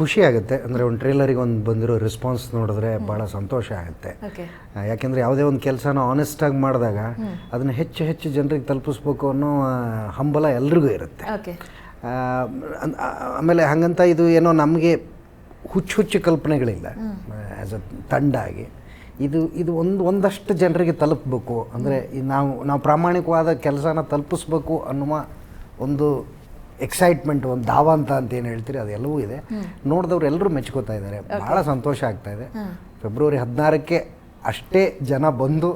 ಖುಷಿ ಆಗುತ್ತೆ. ಅಂದರೆ ಒಂದು ಟ್ರೇಲರಿಗೆ ಒಂದು ಬಂದಿರೋ ರೆಸ್ಪಾನ್ಸ್ ನೋಡಿದ್ರೆ ಭಾಳ ಸಂತೋಷ ಆಗುತ್ತೆ. ಯಾಕೆಂದರೆ ಯಾವುದೇ ಒಂದು ಕೆಲಸನ ಆನೆಸ್ಟಾಗಿ ಮಾಡಿದಾಗ ಅದನ್ನು ಹೆಚ್ಚು ಹೆಚ್ಚು ಜನರಿಗೆ ತಲುಪಿಸ್ಬೇಕು ಅನ್ನೋ ಹಂಬಲ ಎಲ್ರಿಗೂ ಇರುತ್ತೆ. ಆಮೇಲೆ ಹಾಗಂತ ಇದು ಏನೋ ನಮಗೆ ಹುಚ್ಚು ಹುಚ್ಚು ಕಲ್ಪನೆಗಳಿಲ್ಲ. ಆ್ಯಸ್ ಅ ತಂಡ ಆಗಿ ಇದು ಇದು ಒಂದು ಒಂದಷ್ಟು ಜನರಿಗೆ ತಲುಪಬೇಕು. ಅಂದರೆ ನಾವು ನಾವು ಪ್ರಾಮಾಣಿಕವಾದ ಕೆಲಸನ ತಲುಪಿಸ್ಬೇಕು ಅನ್ನುವ ಒಂದು ಎಕ್ಸೈಟ್ಮೆಂಟ್ ಒಂದು ಧಾವಂತ ಅಂತ ಏನು ಹೇಳ್ತೀರಿ ಅದೆಲ್ಲವೂ ಇದೆ. ನೋಡಿದವ್ರು ಎಲ್ಲರೂ ಮೆಚ್ಕೋತಾ ಇದ್ದಾರೆ. ಭಾಳ ಸಂತೋಷ ಆಗ್ತಾ ಇದೆ. ಫೆಬ್ರವರಿ ಹದಿನಾರಕ್ಕೆ ಅಷ್ಟೇ ಜನ ಬಂದು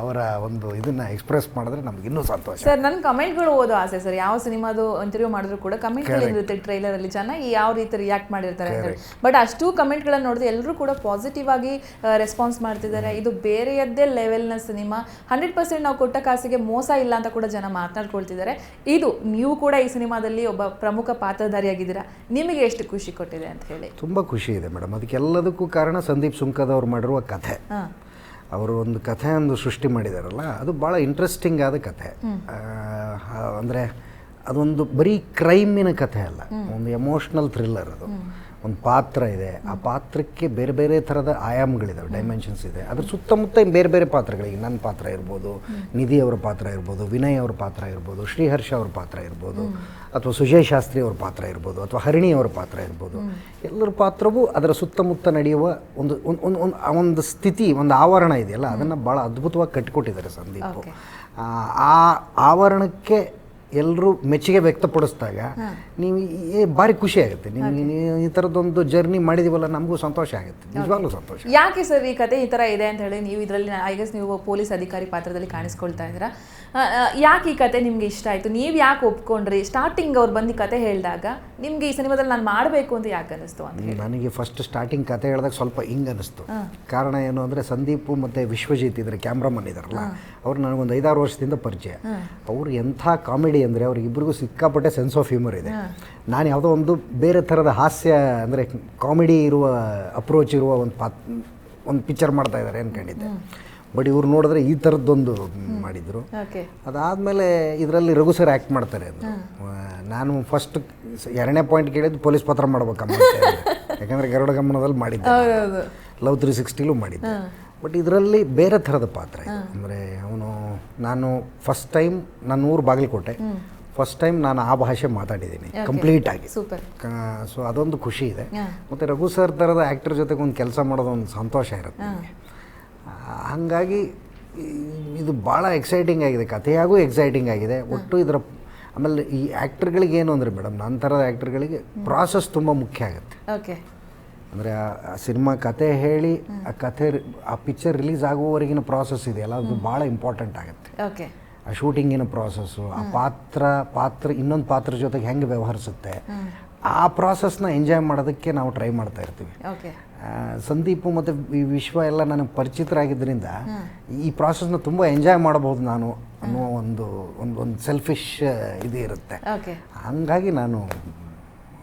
ಅವರ ಒಂದು ಇದನ್ನ ಎಕ್ಸ್ಪ್ರೆಸ್ ಮಾಡಿದ್ರೆ ನಮ್ಗೆ ಇನ್ನೂ ಸಂತೋಷ. ಸರ್ ನನ್ನ ಕಮೆಂಟ್ಗಳು ಓದು ಆಸೆ ಸರ್. ಯಾವ ಸಿನಿಮಾದು ಇಂಟರ್ವ್ಯೂ ಮಾಡಿದ್ರು ಕೂಡ ಕಮೆಂಟ್ಗಳು ಇರುತ್ತೆ ಟ್ರೈಲರ್ ಅಲ್ಲಿ ಜನ ಯಾವ ರೀತಿ ರಿಯಾಕ್ಟ್ ಮಾಡಿರ್ತಾರೆ ಅಂತ ಬಟ್ ಅಷ್ಟು ಕಮೆಂಟ್ಗಳನ್ನ ನೋಡಿದ್ರೆ ಎಲ್ಲರೂ ಕೂಡ ಪಾಸಿಟಿವ್ ಆಗಿ ರೆಸ್ಪಾನ್ಸ್ ಮಾಡ್ತಿದ್ದಾರೆ. ಇದು ಬೇರೆಯದ್ದೇ ಲೆವೆಲ್ನ ಸಿನಿಮಾ. ಹಂಡ್ರೆಡ್ ಪರ್ಸೆಂಟ್ ನಾವು ಕೊಟ್ಟ ಕಾಸಿಗೆ ಮೋಸ ಇಲ್ಲ ಅಂತ ಕೂಡ ಜನ ಮಾತನಾಡ್ಕೊಳ್ತಿದ್ದಾರೆ. ಇದು ನೀವು ಕೂಡ ಈ ಸಿನಿಮಾದಲ್ಲಿ ಒಬ್ಬ ಪ್ರಮುಖ ಪಾತ್ರಧಾರಿಯಾಗಿದ್ದೀರಾ? ನಿಮಗೆ ಎಷ್ಟು ಖುಷಿ ಕೊಟ್ಟಿದೆ ಅಂತ ಹೇಳಿ. ತುಂಬಾ ಖುಷಿ ಇದೆ ಮೇಡಮ್. ಅದಕ್ಕೆಲ್ಲದಕ್ಕೂ ಕಾರಣ ಸಂದೀಪ್ ಸುಂಕದವ್ರು ಮಾಡಿರುವ ಕಥೆ. ಅವರು ಒಂದು ಕಥೆ ಒಂದು ಸೃಷ್ಟಿ ಮಾಡಿದಾರಲ್ಲ ಅದು ಭಾಳ ಇಂಟ್ರೆಸ್ಟಿಂಗ್ ಆದ ಕಥೆ. ಅಂದರೆ ಅದೊಂದು ಬರೀ ಕ್ರೈಮಿನ ಕಥೆ ಅಲ್ಲ ಒಂದು ಎಮೋಷ್ನಲ್ ಥ್ರಿಲ್ಲರ್ ಅದು. ಒಂದು ಪಾತ್ರ ಇದೆ. ಆ ಪಾತ್ರಕ್ಕೆ ಬೇರೆ ಬೇರೆ ಥರದ ಆಯಾಮಗಳಿದ್ದಾವೆ ಡೈಮೆನ್ಷನ್ಸ್ ಇದೆ. ಅದ್ರ ಸುತ್ತಮುತ್ತ ಬೇರೆ ಬೇರೆ ಪಾತ್ರಗಳಿಗೆ ನನ್ನ ಪಾತ್ರ ಇರ್ಬೋದು ನಿಧಿ ಅವರ ಪಾತ್ರ ಇರ್ಬೋದು ವಿನಯ್ ಅವ್ರ ಪಾತ್ರ ಇರ್ಬೋದು ಶ್ರೀಹರ್ಷ ಅವ್ರ ಪಾತ್ರ ಇರ್ಬೋದು ಅಥವಾ ಸುಜಯ್ ಶಾಸ್ತ್ರಿ ಅವ್ರ ಪಾತ್ರ ಇರ್ಬೋದು ಅಥವಾ ಹರಿಣಿ ಅವರ ಪಾತ್ರ ಇರ್ಬೋದು. ಎಲ್ಲರ ಪಾತ್ರವೂ ಅದರ ಸುತ್ತಮುತ್ತ ನಡೆಯುವ ಒಂದು ಒಂದು ಒಂದು ಒಂದು ಆ ಒಂದು ಸ್ಥಿತಿ ಒಂದು ಆವರಣ ಇದೆಯಲ್ಲ ಅದನ್ನು ಭಾಳ ಅದ್ಭುತವಾಗಿ ಕಟ್ಟಿಕೊಟ್ಟಿದ್ದಾರೆ ಸಂದೀಪ್. ಆ ಆವರಣಕ್ಕೆ ಎಲ್ಲರೂ ಮೆಚ್ಚುಗೆ ವ್ಯಕ್ತಪಡಿಸಿದಾಗ ನೀವು ಏ ಭಾರಿ ಖುಷಿ ಆಗುತ್ತೆ. ನೀವು ನೀವು ಈ ಥರದ್ದೊಂದು ಜರ್ನಿ ಮಾಡಿದೀವಲ್ಲ ನಮಗೂ ಸಂತೋಷ ಆಗುತ್ತೆ. ನಿಜವಾಗ್ಲೂ ಸಂತೋಷ. ಯಾಕೆ ಸರ್ ಈ ಕತೆ ಈ ಥರ ಇದೆ ಅಂತ ಹೇಳಿ ನೀವು ಇದರಲ್ಲಿ ಐ ಗೆಸ್ ನೀವು ಪೊಲೀಸ್ ಅಧಿಕಾರಿ ಪಾತ್ರದಲ್ಲಿ ಕಾಣಿಸ್ಕೊಳ್ತಾ ಇದ್ದೀರಾ? ಯಾಕೆ ಈ ಕತೆ ನಿಮ್ಗೆ ಇಷ್ಟ ಆಯಿತು? ನೀವು ಯಾಕೆ ಒಪ್ಕೊಂಡ್ರಿ? ಸ್ಟಾರ್ಟಿಂಗ್ ಅವ್ರು ಬಂದು ಕತೆ ಹೇಳಿದಾಗ ನಿಮಗೆ ಈ ಸಿನಿಮಾದಲ್ಲಿ ನಾನು ಮಾಡಬೇಕು ಅಂತ ಯಾಕೆ ಅನಿಸ್ತು ಅಂತ ನನಗೆ ಫಸ್ಟ್ ಸ್ಟಾರ್ಟಿಂಗ್ ಕತೆ ಹೇಳಿದಾಗ ಸ್ವಲ್ಪ ಹಿಂಗೆ ಅನ್ನಿಸ್ತು. ಕಾರಣ ಏನು ಅಂದರೆ ಸಂದೀಪ್ ಮತ್ತು ವಿಶ್ವಜಿತ್ ಇದ್ದಾರೆ ಕ್ಯಾಮ್ರಾಮನ್ ಇದ್ದಾರಲ್ಲ ಅವ್ರು ನನಗೊಂದು ಐದಾರು ವರ್ಷದಿಂದ ಪರಿಚಯ. ಅವ್ರು ಎಂಥ ಕಾಮಿಡಿ ಅಂದರೆ ಅವ್ರಿಗಿಬ್ರಿಗೂ ಸಿಕ್ಕಾಪಟ್ಟೆ ಸೆನ್ಸ್ ಆಫ್ ಹ್ಯೂಮರ್ ಇದೆ. ನಾನು ಯಾವುದೋ ಒಂದು ಬೇರೆ ಥರದ ಹಾಸ್ಯ ಅಂದರೆ ಕಾಮಿಡಿ ಇರುವ ಅಪ್ರೋಚ್ ಇರುವ ಒಂದು ಪಾತ್ ಒಂದು ಪಿಕ್ಚರ್ ಮಾಡ್ತಾ ಇದ್ದಾರೆ ಅಂದ್ಕೊಂಡಿದ್ದೆ ಬಟ್ ಇವ್ರು ನೋಡಿದ್ರೆ ಈ ಥರದ್ದೊಂದು ಮಾಡಿದರು. ಅದಾದಮೇಲೆ ಇದರಲ್ಲಿ ರಘು ಸರ್ ಆ್ಯಕ್ಟ್ ಮಾಡ್ತಾರೆ ಅದು. ನಾನು ಫಸ್ಟ್ ಎರಡನೇ ಪಾಯಿಂಟ್ ಕೇಳಿದ್ದು ಪೊಲೀಸ್ ಪತ್ರ ಮಾಡ್ಬೇಕಮ್ಮ. ಯಾಕಂದರೆ ಗರುಡ ಗಮನದಲ್ಲಿ ಮಾಡಿದ್ದೆ ಲವ್ ತ್ರೀ ಸಿಕ್ಸ್ಟಿಲೂ ಮಾಡಿದ್ದೆ. ಬಟ್ ಇದರಲ್ಲಿ ಬೇರೆ ಥರದ ಪಾತ್ರ ಇದೆ. ಅಂದರೆ ಅವನು ನಾನು ಫಸ್ಟ್ ಟೈಮ್ ನನ್ನ ಊರು ಬಾಗಲಕೋಟೆ ಫಸ್ಟ್ ಟೈಮ್ ನಾನು ಆ ಭಾಷೆ ಮಾತಾಡಿದ್ದೀನಿ ಕಂಪ್ಲೀಟ್ ಆಗಿ. ಸೊ ಅದೊಂದು ಖುಷಿ ಇದೆ. ಮತ್ತು ರಘು ಸರ್ ಥರದ ಆ್ಯಕ್ಟರ್ ಜೊತೆಗೆ ಒಂದು ಕೆಲಸ ಮಾಡೋದು ಒಂದು ಸಂತೋಷ ಇರುತ್ತೆ ಹಾಗಾಗಿ ಇದು ಭಾಳ ಎಕ್ಸೈಟಿಂಗ್ ಆಗಿದೆ ಕಥೆಯಾಗೂ ಎಕ್ಸೈಟಿಂಗ್ ಆಗಿದೆ. ಒಟ್ಟು ಇದರ ಆಮೇಲೆ ಈ ಆ್ಯಕ್ಟರ್ಗಳಿಗೆ ಏನು ಅಂದರೆ ಮೇಡಮ್ ನನ್ನ ಥರದ ಆ್ಯಕ್ಟರ್ಗಳಿಗೆ ಪ್ರಾಸೆಸ್ ತುಂಬ ಮುಖ್ಯ ಆಗುತ್ತೆ. ಓಕೆ ಅಂದರೆ ಆ ಸಿನಿಮಾ ಕತೆ ಹೇಳಿ ಆ ಕಥೆ ಆ ಪಿಕ್ಚರ್ ರಿಲೀಸ್ ಆಗುವವರೆಗಿನ ಪ್ರಾಸೆಸ್ ಇದೆಯಲ್ಲ ಅದು ಭಾಳ ಇಂಪಾರ್ಟೆಂಟ್ ಆಗುತ್ತೆ. ಓಕೆ. ಆ ಶೂಟಿಂಗಿನ ಪ್ರಾಸೆಸ್ಸು ಆ ಪಾತ್ರ ಪಾತ್ರ ಇನ್ನೊಂದು ಪಾತ್ರ ಜೊತೆಗೆ ಹೆಂಗೆ ವ್ಯವಹರಿಸುತ್ತೆ? ಆ ಪ್ರಾಸೆಸ್ನ ಎಂಜಾಯ್ ಮಾಡೋದಕ್ಕೆ ನಾವು ಟ್ರೈ ಮಾಡ್ತಾ ಇರ್ತೀವಿ. ಸಂದೀಪು ಮತ್ತು ಈ ವಿಶ್ವ ಎಲ್ಲ ನನಗೆ ಪರಿಚಿತರಾಗಿದ್ದರಿಂದ ಈ ಪ್ರಾಸೆಸ್ನ ತುಂಬ ಎಂಜಾಯ್ ಮಾಡಬಹುದು ನಾನು ಅನ್ನೋ ಒಂದು ಒಂದು ಒಂದು ಸೆಲ್ಫಿಶ್ ಇದು ಇರುತ್ತೆ. ಓಕೆ. ಹಂಗಾಗಿ ನಾನು